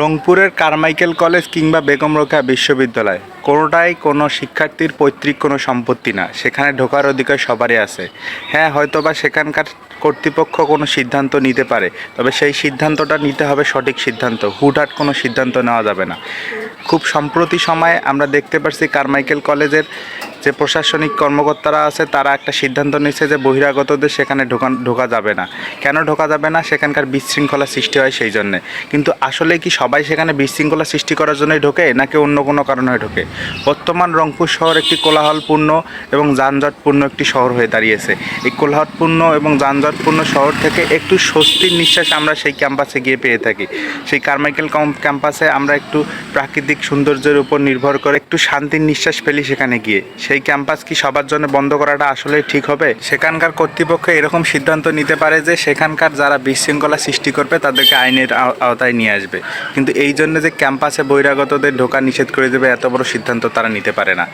রংপুরের Carmichael college কিংবা বেগম রোকেয়া বিশ্ববিদ্যালয়। কোনোটাই কোনো শিক্ষার্থীর পৈতৃক কোনো সম্পত্তি না। সেখানে ঢোকার অধিকার সবারই আছে। হ্যাঁ হয়তোবা সেখানকার কর্তৃপক্ষ কোনো সিদ্ধান্ত নিতে পারে, তবে সেই সিদ্ধান্তটা নিতে হবে সঠিক সিদ্ধান্ত। হুটহাট কোনো সিদ্ধান্ত নেওয়া যাবে না। খুব সম্প্রতি সময়ে আমরা দেখতে পাচ্ছি কারমাইকেল কলেজের যে প্রশাসনিক কর্মকর্তারা আছে, তারা একটা সিদ্ধান্ত নিচ্ছে যে বহিরাগতদের সেখানে ঢোকা ঢোকা যাবে না। কেন ঢোকা যাবে না? সেখানকার বিশৃঙ্খলা সৃষ্টি হয় সেই জন্যে। কিন্তু আসলে কি সবাই সেখানে বিশৃঙ্খলা সৃষ্টি করার জন্যই ঢোকে, নাকি অন্য কোনো কারণে ঢোকে? বর্তমান রংপুর শহর একটি কোলাহলপূর্ণ এবং যানজটপূর্ণ একটি শহর হয়ে দাঁড়িয়েছে। এই কোলাহলপূর্ণ এবং যানজটপূর্ণ শহর থেকে একটু স্বস্তির নিঃশ্বাস আমরা সেই ক্যাম্পাসে গিয়ে পেয়ে থাকি। সেই কারমাইকেল ক্যাম্পাসে আমরা একটু প্রাকৃতিক সৌন্দর্যের উপর নির্ভর করে একটু শান্তির নিঃশ্বাস ফেলি সেখানে গিয়ে। সেই ক্যাম্পাস কি সবার জন্য বন্ধ করাটা আসলে ঠিক হবে? সেখানকার কর্তৃপক্ষ এরকম সিদ্ধান্ত নিতে পারে যে সেখানকার যারা বিশৃঙ্খলা সৃষ্টি করবে তাদেরকে আইনের আওতায় নিয়ে আসবে। কিন্তু এই জন্য যে ক্যাম্পাসে বহিরাগতদের ঢোকা নিষেধ করে দেবে এত বড় সিদ্ধান্ত তারা নিতে পারে না।